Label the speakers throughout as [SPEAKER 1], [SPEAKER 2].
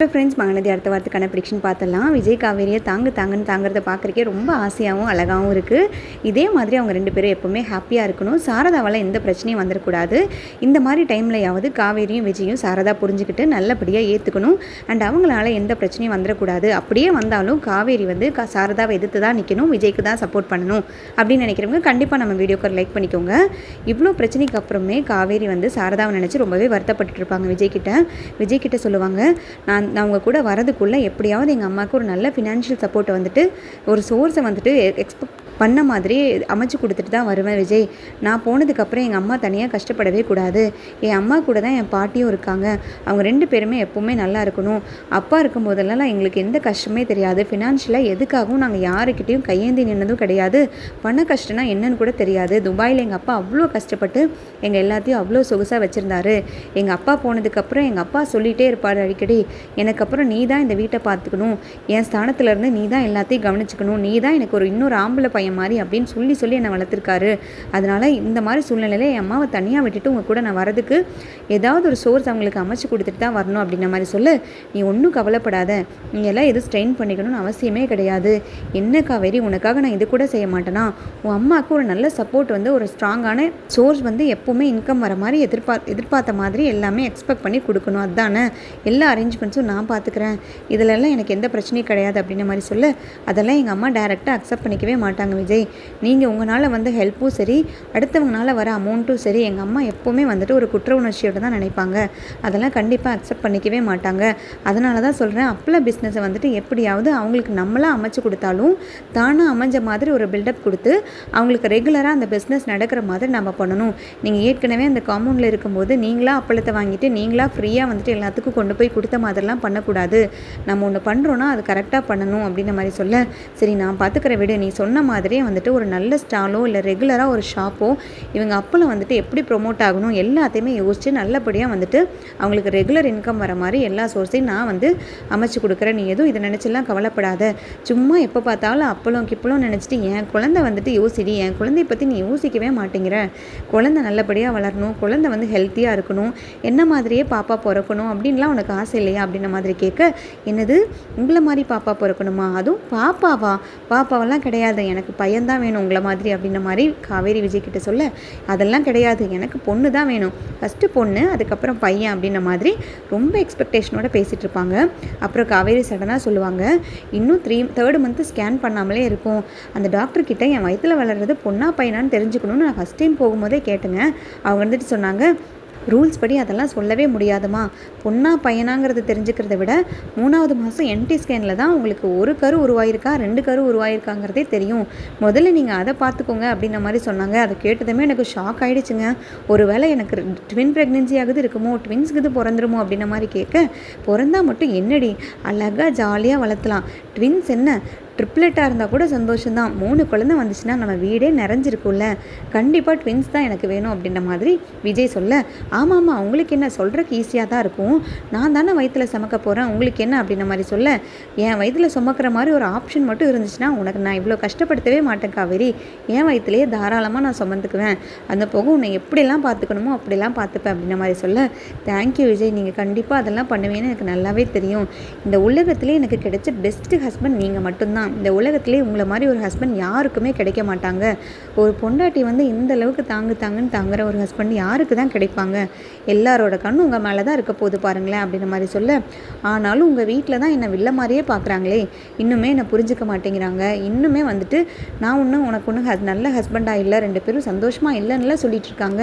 [SPEAKER 1] இப்போ ஃப்ரெண்ட்ஸ் மகனதி அடுத்த வாரத்துக்கான ப்ரிடிக்ஷன் பார்த்துடலாம். விஜய் காவேரியை தாங்கு தாங்கன்னு தாங்கிறத பார்க்குறக்கே ரொம்ப ஆசையாகவும் அழகாகவும் இருக்குது இதே மாதிரி அவங்க ரெண்டு பேரும் எப்போவுமே ஹாப்பியாக இருக்கணும். சாரதாவால் எந்த பிரச்சனையும் வந்துடக்கூடாது. இந்த மாதிரி டைம்லையாவது காவேரியும் விஜயும் சாரதா புரிஞ்சுக்கிட்டு நல்லபடியாக ஏற்றுக்கணும் அண்ட் அவங்களால எந்த பிரச்சனையும் வந்துடக்கூடாது. அப்படியே வந்தாலும் காவேரி வந்து கா சாரதாவை எதிர்த்து தான் நிற்கணும் விஜய்க்கு தான் சப்போர்ட் பண்ணணும். அப்படின்னு நினைக்கிறவங்க கண்டிப்பாக நம்ம வீடியோக்கு லைக் பண்ணிக்கோங்க. இவ்வளோ பிரச்சனைக்கு அப்புறமே காவேரி வந்து சாரதாவை நினச்சி ரொம்பவே வருத்தப்பட்டு இருப்பாங்க விஜய் கிட்ட விஜய் சொல்லுவாங்க நான் நான் அவங்க கூட வரதுக்குள்ளே எப்படியாவது எங்கள் அம்மாவுக்கு ஒரு நல்ல ஃபினான்ஷியல் சப்போர்ட்டை வந்துட்டு ஒரு சோர்ஸை வந்துட்டு எக்ஸ்பெக்ட் பண்ண மாதிரி அமைச்சு கொடுத்துட்டு தான் வருவேன் விஜய். நான் போனதுக்கப்புறம் எங்கள் அம்மா தனியாக கஷ்டப்படவே கூடாது. என் அம்மா கூட தான் என் பாட்டியும் இருக்காங்க. அவங்க ரெண்டு பேருமே எப்போவுமே நல்லா இருக்கணும். அப்பா இருக்கும் போதெல்லாம் எங்களுக்கு எந்த கஷ்டமே தெரியாது. ஃபினான்ஷியலாக எதுக்காகவும் நாங்கள் யாருக்கிட்டேயும் கையேந்தி நின்னதும் கிடையாது. பண கஷ்டம்னா என்னன்னு கூட தெரியாது. துபாயில் எங்கள் அப்பா அவ்வளோ கஷ்டப்பட்டு எங்கள் எல்லாத்தையும் அவ்வளோ சொகுசாக வச்சுருந்தாரு. எங்கள் அப்பா போனதுக்கப்புறம் எங்கள் அப்பா சொல்லிகிட்டே இருப்பார் அடிக்கடி. எனக்கு அப்புறம் நீ தான் இந்த வீட்டை பார்த்துக்கணும். என் ஸ்தானத்துலேருந்து நீ தான் எல்லாத்தையும் கவனிச்சுக்கணும். நீ தான் எனக்கு ஒரு இன்னொரு ஆம்பளை பையன் மாதிரி அப்படின்னு சொல்லி சொல்லி என்னை வளர்த்துருக்காரு. அதனால் இந்த மாதிரி சூழ்நிலையில் என் அம்மாவை தனியாக விட்டுட்டு உங்கள் கூட நான் வரதுக்கு ஏதாவது ஒரு சோர்ஸ் அவங்களுக்கு அமைச்சு கொடுத்துட்டு தான் வரணும் அப்படின்ற மாதிரி சொல்லு. நீ ஒன்றும் கவலைப்படாத. நீ எல்லாம் எதுவும் ஸ்ட்ரெயின் பண்ணிக்கணும்னு அவசியமே கிடையாது. என்ன காவேரி உனக்காக நான் இது கூட செய்ய மாட்டேனா? உன் அம்மாவுக்கு ஒரு நல்ல சப்போர்ட் வந்து ஒரு ஸ்ட்ராங்கான சோர்ஸ் வந்து எப்போவுமே இன்கம் வர மாதிரி எதிர்பார்த்து எதிர்பார்த்த மாதிரி எல்லாமே எக்ஸ்பெக்ட் பண்ணி கொடுக்கணும். அதுதானே எல்லா அரேஞ்ச்மெண்ட்ஸும் நான் பார்த்துக்கிறேன் இதிலெல்லாம் எனக்கு எந்த பிரச்சனையும் கிடையாது அப்படின்ற மாதிரி சொல்லு. அதெல்லாம் எங்கள் அம்மா டேரெக்டாக அக்செப்ட் பண்ணிக்கவே மாட்டாங்க. விஜய் நீங்கள் உங்களால் வந்து ஹெல்ப்பும் சரி அடுத்தவங்களால் வர அமௌண்ட்டும் சரி எங்கள் அம்மா எப்போவுமே வந்துட்டு ஒரு குற்ற உணர்ச்சியோடு தான் நினைப்பாங்க. அதெல்லாம் கண்டிப்பாக அக்செப்ட் பண்ணிக்கவே மாட்டாங்க. அதனால தான் சொல்கிறேன் அப்பள பிஸ்னஸை வந்துட்டு எப்படியாவது அவங்களுக்கு நம்மளாக அமைச்சு கொடுத்தாலும் தானாக அமைஞ்ச மாதிரி ஒரு பில்டப் கொடுத்து அவங்களுக்கு ரெகுலராக அந்த பிஸ்னஸ் நடக்கிற மாதிரி நம்ம பண்ணணும். நீங்கள் ஏற்கனவே அந்த காம்பவுண்டில் இருக்கும்போது நீங்களாக அப்பளத்தை வாங்கிட்டு நீங்களாக ஃப்ரீயாக வந்துட்டு எல்லாத்துக்கும் கொண்டு போய் கொடுத்த மாதிரிலாம் பண்ணக்கூடாது. நம்ம ஒன்று பண்ணுறோன்னா அது கரெக்டாக பண்ணணும் அப்படின்ற மாதிரி சொல்ல சரி நான் பார்த்துக்கிற விடு நீ சொன்ன மாதிரி மாதிரியே வந்துட்டு ஒரு நல்ல ஸ்டாலோ இல்லை ரெகுலராக ஒரு ஷாப்போ இவங்க அப்பளம் வந்துட்டு எப்படி ப்ரொமோட் ஆகணும் எல்லாத்தையுமே யோசித்து நல்லபடியாக வந்துட்டு அவங்களுக்கு ரெகுலர் இன்கம் வர மாதிரி எல்லா சோர்ஸையும் நான் வந்து அமைச்சு கொடுக்குறேன். நீ எதுவும் இதை நினச்செல்லாம் கவலைப்படாத. சும்மா எப்போ பார்த்தாலும் அப்பளம் கிப்பளம் நினச்சிட்டு என் குழந்தை வந்துட்டு யோசிடி என் குழந்தைய பற்றி நீ யோசிக்கவே மாட்டேங்கிற. குழந்தை நல்லபடியாக வளரணும் குழந்தை வந்து ஹெல்த்தியாக இருக்கணும் என்ன மாதிரியே பாப்பா பிறக்கணும் அப்படின்லாம் உனக்கு ஆசை இல்லையா அப்படின்ற மாதிரி கேட்க என்னது? உங்களை மாதிரி பாப்பா பிறக்கணுமா? அதுவும் பாப்பாவா? பாப்பாவெல்லாம் கிடையாது. எனக்கு பையன்தான் வேணும் உங்களை மாதிரி அப்படின்ற மாதிரி காவேரி விஜய் கிட்ட சொல்ல அதெல்லாம் கிடையாது எனக்கு பொண்ணு தான் வேணும். ஃபஸ்ட்டு பொண்ணு அதுக்கப்புறம் பையன் அப்படின்ற மாதிரி ரொம்ப எக்ஸ்பெக்டேஷனோட பேசிகிட்டு இருப்பாங்க. அப்புறம் காவேரி சடனாக சொல்லுவாங்க இன்னும் த்ரீ தேர்டு மந்த்து ஸ்கேன் பண்ணாமலே இருக்கும். அந்த டாக்டர் கிட்ட என் வயிற்றில் வளர்றது பொண்ணா பையனான்னு தெரிஞ்சுக்கணும்னு நான் ஃபஸ்ட் டைம் போகும்போதே கேட்டுங்க. அவங்க வந்துட்டு சொன்னாங்க ரூல்ஸ் படி அதெல்லாம் சொல்லவே முடியாதுமா. பொண்ணா பையனாங்கிறது தெரிஞ்சுக்கிறத விட மூணாவது மாதம் என்டி ஸ்கேனில் தான் உங்களுக்கு ஒரு கரு உருவாயிருக்கா ரெண்டு கரு உருவாயிருக்காங்கிறதே தெரியும். முதல்ல நீங்கள் அதை பார்த்துக்கோங்க அப்படின்ற மாதிரி சொன்னாங்க. அதை கேட்டதுமே எனக்கு ஷாக் ஆகிடுச்சுங்க ஒருவேளை எனக்கு ட்வின் ப்ரெக்னென்சி ஆகுது இருக்குமோ ட்வின்ஸ்க்கு இது பிறந்துருமோ அப்படின்ற மாதிரி கேட்க பிறந்தா மட்டும் என்னடி? அழகாக ஜாலியாக வளர்த்தலாம். ட்வின்ஸ் என்ன? ட்ரிப்ளெட்டாக இருந்தால் கூட சந்தோஷம்தான். மூணு குழந்தை வந்துச்சுன்னா நம்ம வீடே நிறைஞ்சிருக்கும்ல. கண்டிப்பாக ட்வின்ஸ் தான் எனக்கு வேணும் அப்படின்ற மாதிரி விஜய் சொல்ல ஆமாம் ஆமாம் அவங்களுக்கு என்ன சொல்கிறக்கு ஈஸியாக தான் இருக்கும். நான் தானே வயிற்றில் சுமக்க போகிறேன் உங்களுக்கு என்ன? அப்படின்ற மாதிரி சொல்ல என் வயிற்றில் சுமக்கிற மாதிரி ஒரு ஆப்ஷன் மட்டும் இருந்துச்சுன்னா உனக்கு நான் இவ்வளோ கஷ்டப்படுத்தவே மாட்டேன் காவேரி. என் வயிற்றுலேயே தாராளமாக நான் சுமந்துக்குவேன். அந்த போக உன்னை எப்படிலாம் பார்த்துக்கணுமோ அப்படிலாம் பார்த்துப்பேன் அப்படின்ற மாதிரி சொல்ல தேங்க்யூ விஜய். நீங்கள் கண்டிப்பாக அதெல்லாம் பண்ணுவீங்கன்னு எனக்கு நல்லாவே தெரியும். இந்த உலகத்திலே எனக்கு கிடைச்ச பெஸ்ட்டு ஹஸ்பண்ட் நீங்கள் மட்டும்தான். இந்த உலகத்துலேயே உங்களை மாதிரி ஒரு ஹஸ்பண்ட் யாருக்குமே கிடைக்க மாட்டாங்க. ஒரு பொண்டாட்டி வந்து இந்த அளவுக்கு தாங்கு தாங்குன்னு தாங்குற ஒரு ஹஸ்பண்ட் யாருக்கு தான் கிடைப்பாங்க? எல்லாரோட கண்ணும் உங்கள் மேலே தான் இருக்க போது பாருங்களேன் அப்படின்ற மாதிரி சொல்ல. ஆனாலும் உங்கள் வீட்டில் தான் என்னை வில்ல மாதிரியே பார்க்குறாங்களே இன்னுமே என்னை புரிஞ்சுக்க மாட்டேங்கிறாங்க. இன்னுமே வந்துட்டு நான் ஒன்றும் உனக்கு ஒன்றும் ஹஸ் நல்ல ஹஸ்பண்டாக இல்லை ரெண்டு பேரும் சந்தோஷமாக இல்லைன்னுலாம் சொல்லிட்டு இருக்காங்க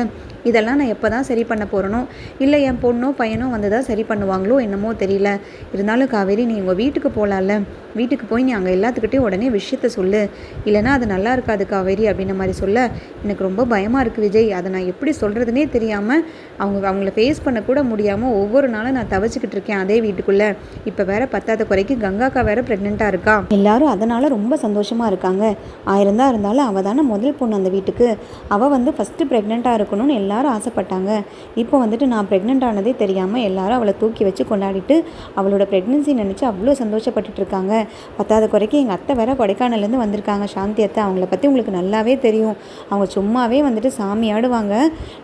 [SPEAKER 1] இதெல்லாம் நான் எப்போ தான் சரி பண்ண போகிறனோ இல்லை என் பொண்ணோ பையனோ வந்து தான் சரி பண்ணுவாங்களோ என்னமோ தெரியல. இருந்தாலும் காவேரி நீ உங்கள் வீட்டுக்கு போகலாம்ல வீட்டுக்கு போய் நீ அங்கே எல்லாத்துக்கிட்டையும் உடனே விஷயத்த சொல்லு. இல்லைனா அது நல்லா இருக்காது காவேரி அப்படின்ற மாதிரி சொல்ல. எனக்கு ரொம்ப பயமாக இருக்குது விஜய். அதை நான் எப்படி சொல்கிறதுனே தெரியாமல் அவங்க அவங்கள ஃபேஸ் பண்ணக்கூட முடியாமல் ஒவ்வொரு நாளும் நான் தவச்சிக்கிட்டு இருக்கேன் அதே வீட்டுக்குள்ளே. இப்போ வேற பத்தாத குறைக்கு கங்காக்கா வேற ப்ரெக்னெண்ட்டாக இருக்கா? எல்லாரும் அதனால் ரொம்ப சந்தோஷமாக இருக்காங்க. ஆயிரம் தான் இருந்தாலும் அவள் தானே முதல் பொண்ணு அந்த வீட்டுக்கு. அவள் வந்து ஃபஸ்ட்டு ப்ரெக்னெண்ட்டாக இருக்கணும்னு எல்லாரும் ஆசைப்பட்டாங்க. இப்போ வந்துட்டு நான் ப்ரெக்னென்ட் ஆனதே தெரியாமல் எல்லாரும் அவளை தூக்கி வச்சு கொண்டாடிட்டு அவளோட ப்ரெக்னென்சி நினச்சி அவ்வளோ சந்தோஷப்பட்டுட்டு இருக்காங்க. பத்தாத குறைக்கு எங்கள் அத்தை வேற கொடைக்கானல்லேருந்து வந்திருக்காங்க. சாந்தி அத்தை அவங்கள பற்றி உங்களுக்கு நல்லாவே தெரியும். அவங்க சும்மாவே வந்துட்டு சாமி ஆடுவாங்க.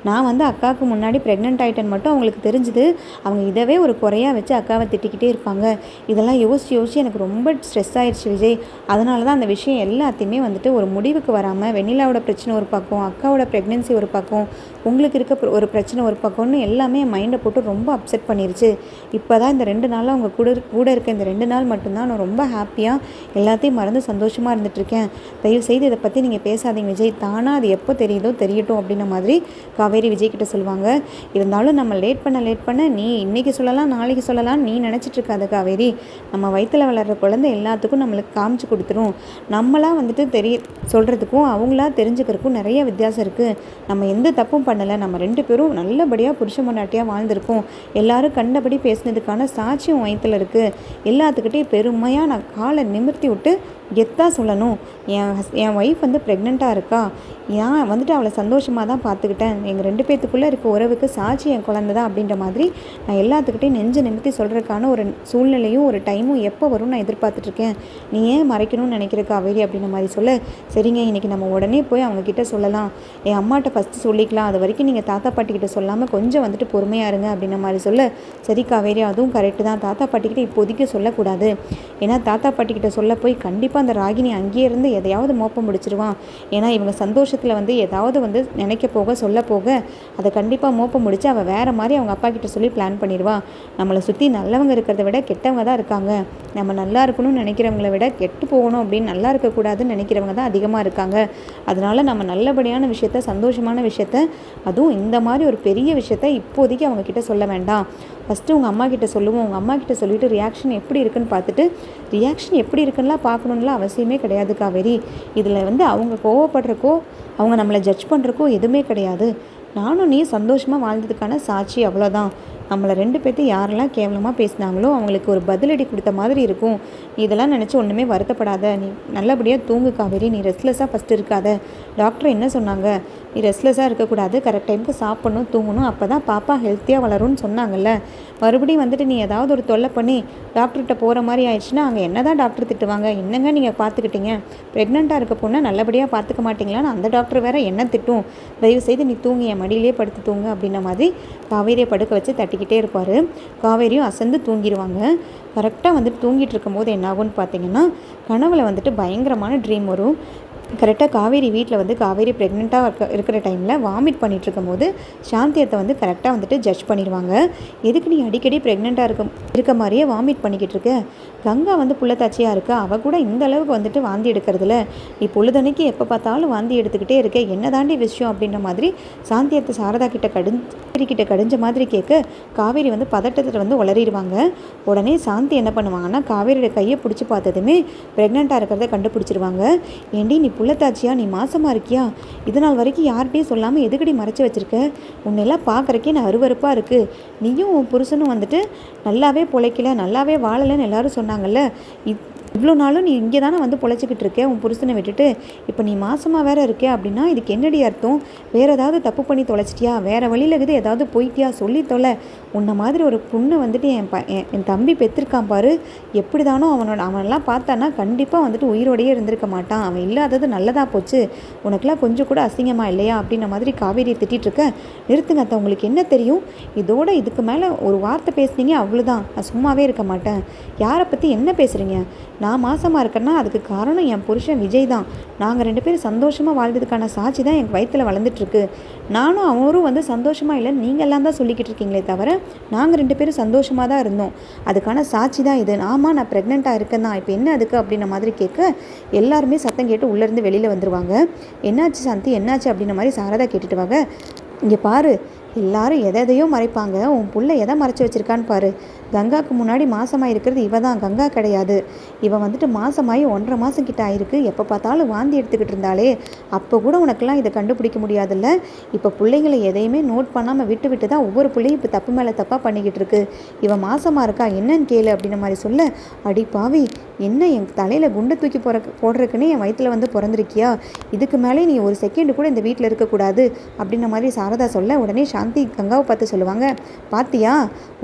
[SPEAKER 1] நான் வந்து அக்காவுக்கு முன்னாடி ப்ரெக்னென்ட் ஆகிட்டேன்னு மட்டும் அவங்களுக்கு தெரிஞ்சுது. அவங்க இதவே ஒரு குறையாக வச்சு அக்காவை திட்டிக்கிட்டே இருப்பாங்க. இதெல்லாம் யோசிச்சு யோசிச்சு எனக்கு ரொம்ப ஸ்ட்ரெஸ் ஆயிடுச்சு விஜய். அதனால தான் அந்த விஷயம் எல்லாத்தையுமே வந்துட்டு ஒரு முடிவுக்கு வராமல் வெண்ணிலாவோட பிரச்சனை ஒரு பக்கம் அக்காவோட ப்ரெக்னென்சி ஒரு பக்கம் உங்களுக்கு இருக்க ஒரு பிரச்சனை ஒரு பக்கம்னு எல்லாமே என் மைண்டை போட்டு ரொம்ப அப்செட் பண்ணிருச்சு. இப்போ தான் இந்த ரெண்டு நாளாக அவங்க கூட கூட இருக்க இந்த ரெண்டு நாள் மட்டும்தான் நான் ரொம்ப ஹாப்பியாக எல்லாத்தையும் மறந்து சந்தோஷமாக இருந்துகிட்ருக்கேன் தயவு செய்து இதை பற்றி நீங்கள் பேசாதீங்க விஜய். தானாக அது எப்போ தெரியுதோ தெரியட்டும் அப்படின்ன மாதிரி காவேரி விஜய்கிட்ட சொல்லுவாங்க. இருந்தாலும் நம்ம லேட் பண்ண லேட் பண்ண நீ இன்றைக்கி சொல்லலாம் நாளைக்கு சொல்லலாம் நீ நினச்சிட்ருக்காத காவேரி. நம்ம வயிற்றில் வளர்கிற குழந்தை எல்லாத்துக்கும் நம்மளுக்கு காமிச்சு கொடுத்துரும். நம்மளாக வந்துட்டு தெரிய சொல்கிறதுக்கும் அவங்களா தெரிஞ்சுக்கிறதுக்கும் நிறைய வித்தியாசம் இருக்குது நம்ம எந்த தப்பும் பண்ணலை. நம்ம ரெண்டு பேரும் நல்லபடியாக புருஷ மன்னாட்டியாக வாழ்ந்திருக்கோம். எல்லாரும் கண்டபடி பேசினதுக்கான சாட்சியம் வயிற்றில் இருக்குது எல்லாத்துக்கிட்டையும் பெருமையாக நான் காலை நிமிர்த்தி விட்டு கெத்தாக சொல்லணும். என் ஹஸ் என் ஒய்ஃப் வந்து ப்ரெக்னெண்ட்டாக இருக்கா? ஏன் வந்துட்டு அவளை சந்தோஷமாக தான் பார்த்துக்கிட்டேன். எங்கள் ரெண்டு பேத்துக்குள்ளே இருக்க உறவுக்கு சாட்சி என் குழந்தை தான் அப்படின்ற மாதிரி நான் எல்லாத்துக்கிட்டையும் நெஞ்சு நிமித்தி சொல்கிறதுக்கான ஒரு சூழ்நிலையும் ஒரு டைமும் எப்போ வரும்னு நான் எதிர்பார்த்துட்ருக்கேன் நீ ஏன் மறைக்கணும்னு நினைக்கிற காவேரி அப்படின்ற மாதிரி சொல்ல. சரிங்க இன்றைக்கி நம்ம உடனே போய் அவங்கக்கிட்ட சொல்லலாம். என் அம்மாட்ட ஃபஸ்ட்டு சொல்லிக்கலாம். அது வரைக்கும் நீங்கள் தாத்தா பாட்டிக்கிட்ட சொல்லாமல் கொஞ்சம் வந்துட்டு பொறுமையாக இருங்க அப்படின்ற மாதிரி சொல்ல. சரி காவேரி அதுவும் கரெக்டு தான். தாத்தா பாட்டிக்கிட்ட இப்போதைக்கு சொல்லக்கூடாது. ஏன்னா தாத்தா பாட்டிக்கிட்ட சொல்ல போய் கண்டிப்பாக அந்த ராகினி அங்கேயே இருந்து எதையாவது மோப்பம் முடிச்சிருவான். ஏன்னா இவங்க சந்தோஷத்தில் வந்து ஏதாவது வந்து நினைக்க போக சொல்ல போக அதை கண்டிப்பாக மோப்பம் முடிச்சு அவள் வேறு மாதிரி அவங்க அப்பா கிட்ட சொல்லி பிளான் பண்ணிடுவான் நம்மளை சுற்றி நல்லவங்க இருக்கிறத விட கெட்டவங்க தான் இருக்காங்க. நம்ம நல்லா இருக்கணும்னு நினைக்கிறவங்கள விட கெட்டு போகணும் அப்படின்னு நல்லா இருக்கக்கூடாதுன்னு நினைக்கிறவங்க தான் அதிகமாக இருக்காங்க. அதனால் நம்ம நல்லபடியான விஷயத்த சந்தோஷமான விஷயத்த அதுவும் இந்த மாதிரி ஒரு பெரிய விஷயத்த இப்போதைக்கு அவங்க கிட்ட சொல்ல வேண்டாம். ஃபஸ்ட்டு உங்கள் அம்மா கிட்ட சொல்லுவோம். உங்கள் அம்மா கிட்ட சொல்லிட்டு ரியாக்ஷன் எப்படி இருக்குன்னு பார்த்துட்டு ரியாக்ஷன் எப்படி இருக்குன்னுலாம் பார்க்கணுன்னா அவசியமே கிடையாது காவேரி. இதில் வந்து அவங்க கோவப்படுறக்கோ அவங்க நம்மளை ஜட்ஜ் பண்ணுறக்கோ எதுவுமே கிடையாது. நானும் நீ சந்தோஷமாக வாழ்ந்ததுக்கான சாட்சி அவ்வளோதான் நம்மளை ரெண்டு பேர்த்து யாரெல்லாம் கேவலமாக பேசினாங்களோ அவங்களுக்கு ஒரு பதிலடி கொடுத்த மாதிரி இருக்கும். இதெல்லாம் நினச்சி ஒன்றுமே வருத்தப்படாத. நீ நல்லபடியாக தூங்கு காவேரி. நீ ரெஸ்ட்லெஸ்ஸாக ஃபஸ்ட்டு இருக்காத. டாக்டர் என்ன சொன்னாங்க? நீ ரெஸ்ட்லெஸ்ஸாக இருக்கக்கூடாது. கரெக்ட் டைமுக்கு சாப்பிடணும் தூங்கணும். அப்போ தான் பாப்பா ஹெல்த்தியாக வளரும்னு சொன்னாங்கல்ல. மறுபடியும் வந்துட்டு நீ ஏதாவது ஒரு தொல்லை பண்ணி டாக்டர்கிட்ட போகிற மாதிரி ஆயிடுச்சுன்னா அங்கே என்ன தான் டாக்டர் திட்டுவாங்க? என்னங்க நீங்கள் பார்த்துக்கிட்டீங்க? ப்ரெக்னெண்ட்டாக இருக்க பொண்ணை நல்லபடியாக பார்த்துக்க மாட்டீங்களான்னு அந்த டாக்டர் வேறு என்ன திட்டும்? தயவு செய்து நீ தூங்கி என் மடியிலே படுத்து தூங்கு அப்படின்ன மாதிரி காவேரியை படுக்க வச்சு தட்டிக்கிட்டே இருப்பார். காவேரியும் அசந்து தூங்கிடுவாங்க கரெக்டாக வந்துட்டு தூங்கிட்டு இருக்கும்போது என்ன ஆகும்னு பார்த்தீங்கன்னா கனவில் வந்துட்டு பயங்கரமான ட்ரீம் வரும். கரெக்டாக காவேரி வீட்டில் வந்து காவேரி ப்ரெக்னெண்ட்டாக இருக்க இருக்கிற டைமில் வாமிட் பண்ணிட்டு இருக்கும்போது சாந்தியத்தை வந்து கரெக்டாக வந்துட்டு ஜட்ஜ் பண்ணிடுவாங்க. எதுக்கு நீ அடிக்கடி ப்ரெக்னெண்ட்டாக இருக்க இருக்க மாதிரியே வாமிட் பண்ணிக்கிட்டு இருக்க? கங்கா வந்து புள்ளத்தாச்சியாக இருக்கா. அவள் கூட இந்த அளவுக்கு வந்துட்டு வாந்தி எடுக்கிறதுல நீ பொழுதனைக்கு எப்போ பார்த்தாலும் வாந்தி எடுத்துக்கிட்டே இருக்க. என்ன தாண்டி விஷயம் அப்படின்ற மாதிரி சாந்தியத்தை சாரதா கிட்ட கடிஞ்ச கிட்ட கடிஞ்ச மாதிரி கேட்க காவேரி வந்து பதட்டத்தில் வந்து உளறிடுவாங்க. உடனே சாந்தி என்ன பண்ணுவாங்கன்னா காவேரியோட கையை பிடிச்சி பார்த்ததுமே ப்ரெக்னெண்ட்டாக இருக்கிறத கண்டுபிடிச்சிருவாங்க. ஏண்டி நீ புள்ளத்தாச்சியா நீ மாசமாக இருக்கியா? இதனால் வரைக்கும் யார்கிட்டையும் சொல்லாமல் எதுக்கடி மறைச்சி வச்சிருக்க? உன்னெல்லாம் பார்க்குறக்கே நான் அருவருப்பாக இருக்குது நீயும் உன் புருஷனும் வந்துட்டு நல்லாவே பொழைக்கல நல்லாவே வாழலைன்னு எல்லாரும் சொன்னாங்கல்ல? இப் இவ்வளோ நாளும் நீ இங்கே தானே வந்து பொழைச்சிக்கிட்டு இருக்கே? உன் புருஷனை விட்டுட்டு இப்போ நீ மாசமாக வேற இருக்கே அப்படின்னா இதுக்கு என்னடி அர்த்தம்? வேற ஏதாவது தப்பு பண்ணி தொலைச்சிட்டியா? வேற வழியில் இருக்குது ஏதாவது போயிட்டியா? சொல்லி தொலை. உன்னை மாதிரி ஒரு பொண்ணு வந்துட்டு என் ப என் என் தம்பி பெற்றிருக்கான் பாரு. எப்படி தானோ அவனோட அவனெல்லாம் பார்த்தானா கண்டிப்பாக வந்துட்டு உயிரோடையே இருந்திருக்க மாட்டான். அவன் இல்லாதது நல்லதாக போச்சு. உனக்கெல்லாம் கொஞ்சம் கூட அசிங்கமா இல்லையா? அப்படின்ன மாதிரி காவேரியை திட்டிட்டு இருக்க. நிறுத்துங்க அத்தை. உங்களுக்கு என்ன தெரியும்? இதோட இதுக்கு மேலே ஒரு வார்த்தை பேசுனீங்க அவ்வளோதான் நான் சும்மாவே இருக்க மாட்டேன். யாரை பற்றி என்ன பேசுகிறீங்க நான் மாசமாக இருக்கேன்னா அதுக்கு காரணம் என் புருஷன் விஜய் தான். நாங்கள் ரெண்டு பேரும் சந்தோஷமாக வாழ்ந்ததுக்கான சாட்சி தான் எங்கள் வயிற்றில் வளர்ந்துட்டுருக்கு. நானும் அவரும் வந்து சந்தோஷமாக இல்லைன்னு நீங்கள் எல்லாம் தான் சொல்லிக்கிட்டு இருக்கீங்களே தவிர நாங்கள் ரெண்டு பேரும் சந்தோஷமாக தான் இருந்தோம். அதுக்கான சாட்சி தான் இது. ஆமாம் நான் ப்ரெக்னெண்ட்டாக இருக்கேன் தான் இப்போ என்ன அதுக்கு அப்படின்ன மாதிரி கேட்க எல்லாருமே சத்தம் கேட்டு உள்ளேருந்து வெளியில் வந்துருவாங்க. என்னாச்சு சாந்தி? என்னாச்சு? அப்படின்ன மாதிரி சாரதா கேட்டுட்டு வாங்க. இங்கே பாரு எல்லாரும் எதை எதையோ மறைப்பாங்க. உன் புள்ள எதை மறைச்சி வச்சிருக்கான்னு பாரு. கங்காவுக்கு முன்னாடி மாசமாக இருக்கிறது இவ தான். கங்கா கிடையாது. இவ வந்துட்டு மாசமாகி ஒன்றரை மாதம் கிட்ட ஆயிருக்கு. எப்போ பார்த்தாலும் வாந்தி எடுத்துக்கிட்டு இருந்தாலே அப்போ கூட உனக்கெல்லாம் இதை கண்டுபிடிக்க முடியாதுல்ல? இப்போ பிள்ளைங்களை எதையுமே நோட் பண்ணாமல் விட்டு விட்டு தான் ஒவ்வொரு பிள்ளையும் இப்போ தப்பு மேலே தப்பாக பண்ணிக்கிட்டு இருக்கு. இவன் மாசமாக இருக்கா? என்னன்னு கேளு அப்படின்ன மாதிரி சொல்ல அடி பாவி என்ன என் தலையில் குண்டை தூக்கி போற போடுறதுக்குன்னு என் வயிற்றில் வந்து பிறந்திருக்கியா? இதுக்கு மேலே நீ ஒரு செகண்டு கூட இந்த வீட்டில் இருக்கக்கூடாது அப்படின்ன மாதிரி சாரதா சொல்ல உடனே சாந்தி கங்காவை பார்த்து சொல்லுவாங்க பாத்தியா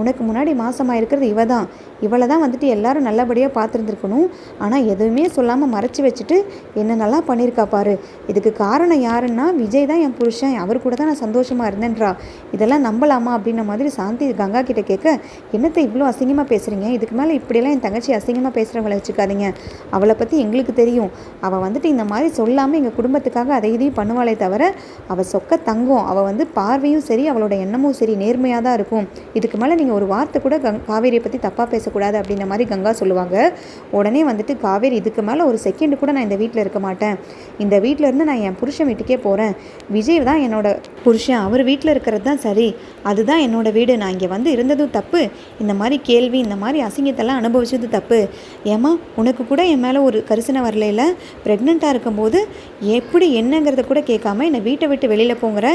[SPEAKER 1] உனக்கு முன்னாடி மாசமாக இருக்கிறது இவ தான் இவளை தான் வந்துட்டு எல்லாரும் நல்லபடியாக பார்த்துருந்துருக்கணும். ஆனால் எதுவுமே சொல்லாமல் மறைச்சி வச்சுட்டு என்ன நல்லா பண்ணியிருக்கா பாரு. இதுக்கு காரணம் யாருன்னா விஜய் தான் என் புருஷன். அவர் கூட தான் நான் சந்தோஷமாக இருந்தேன்றா. இதெல்லாம் நம்பலாமா அப்படின்ன மாதிரி சாந்தி கங்கா கிட்ட கேட்க என்னத்தை இவ்வளோ அசிங்கமாக பேசுகிறீங்க இதுக்கு மேலே இப்படியெல்லாம் என் தங்கச்சி அசிங்கமாக பேசுகிறவங்கள வச்சுக்காதீங்க. அவளை பற்றி எங்களுக்கு தெரியும். அவள் வந்துட்டு இந்த மாதிரி சொல்லாமல் எங்கள் குடும்பத்துக்காக அதை இதையும் பண்ணுவாளே தவிர அவள் சொக்க தங்கும். அவள் வந்து பார்வையும் சரி அவளோட எண்ணமும் சரி நேர்மையாக தான் இருக்கும். இதுக்கு மேலே நீங்கள் ஒரு வார்த்தை கூட கங் காவேரியை பற்றி தப்பாக பேசக்கூடாது அப்படின்ற மாதிரி கங்கா சொல்லுவாங்க. உடனே வந்துட்டு காவேரி இதுக்கு மேலே ஒரு செகண்ட் கூட நான் இந்த வீட்டில் இருக்க மாட்டேன். இந்த வீட்டில் இருந்து நான் என் புருஷன் வீட்டுக்கே போகிறேன் விஜய் தான் என்னோட புருஷன். அவர் வீட்டில் இருக்கிறது தான் சரி. அதுதான் என்னோடய வீடு. நான் இங்கே வந்து இருந்ததும் தப்பு. இந்த மாதிரி கேள்வி இந்த மாதிரி அசிங்கத்தெல்லாம் அனுபவிச்சது தப்பு. ஏமா உனக்கு கூட என் மேலே ஒரு கரிசனை வரலையில் ப்ரெக்னெண்ட்டாக இருக்கும்போது எப்படி என்னங்கிறத கூட கேட்காம என்னை வீட்டை விட்டு வெளியில் போங்கிற?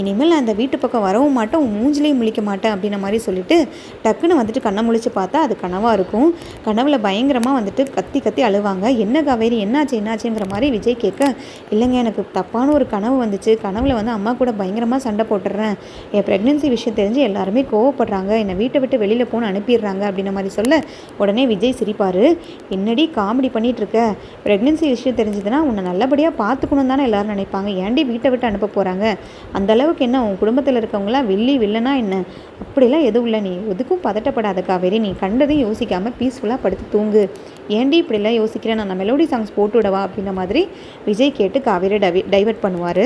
[SPEAKER 1] இனிமேல் நான் அந்த வீட்டு பக்கம் வரவும் மாட்டேன். உன் மூஞ்சிலையும் முழிக்க மாட்டேன். அப்படின்ன மாதிரி சொல்லிட்டு டக்குன்னு வந்துட்டு கண்ணை முழிச்சு பார்த்தா அது கனவாக இருக்கும். கனவில் பயங்கரமாக வந்துட்டு கத்தி கத்தி அழுவாங்க. என்ன காவேரி? என்னாச்சு? என்னாச்சுங்கிற மாதிரி விஜய் கேட்க இல்லைங்க எனக்கு தப்பான ஒரு கனவு வந்துச்சு. கனவில் வந்து அம்மா கூட பயங்கரமாக சண்டை போட்டுடுறேன் என் ப்ரெக்னென்சி விஷயம் தெரிஞ்சு எல்லாருமே கோவப்படுறாங்க. என்னை வீட்டை விட்டு வெளியில் போன அனுப்பிடுறாங்க அப்படின்ற மாதிரி சொல்ல உடனே விஜய் சிரிப்பார். என்னடி காமெடி பண்ணிட்டு இருக்க ப்ரெக்னென்சி விஷயம் தெரிஞ்சதுன்னா உன்னை நல்லபடியாக பார்த்துக்கணும் தானே எல்லாரும் நினைப்பாங்க. ஏன்டி வீட்டை விட்டு அனுப்ப போகிறாங்க அந்தளவுக்கு என்ன உன் குடும்பத்தில் இருக்கவங்களாம் வெள்ளி வில்லனா என்ன? அப்படிலாம் எதுவும் இல்லை நீ. எதுக்கும் கவலைப்படாத காவேரி நீ கண்டதையும் யோசிக்காமல் பீஸ்ஃபுல்லாக படுத்து தூங்கு. ஏன்டி இப்படிலாம் யோசிக்கிறேன் நான் மெலோடி சாங்ஸ் போட்டு விடவா? அப்படின்ற மாதிரி விஜய் கேட்டு காவேரி டைவர்ட் பண்ணுவார்.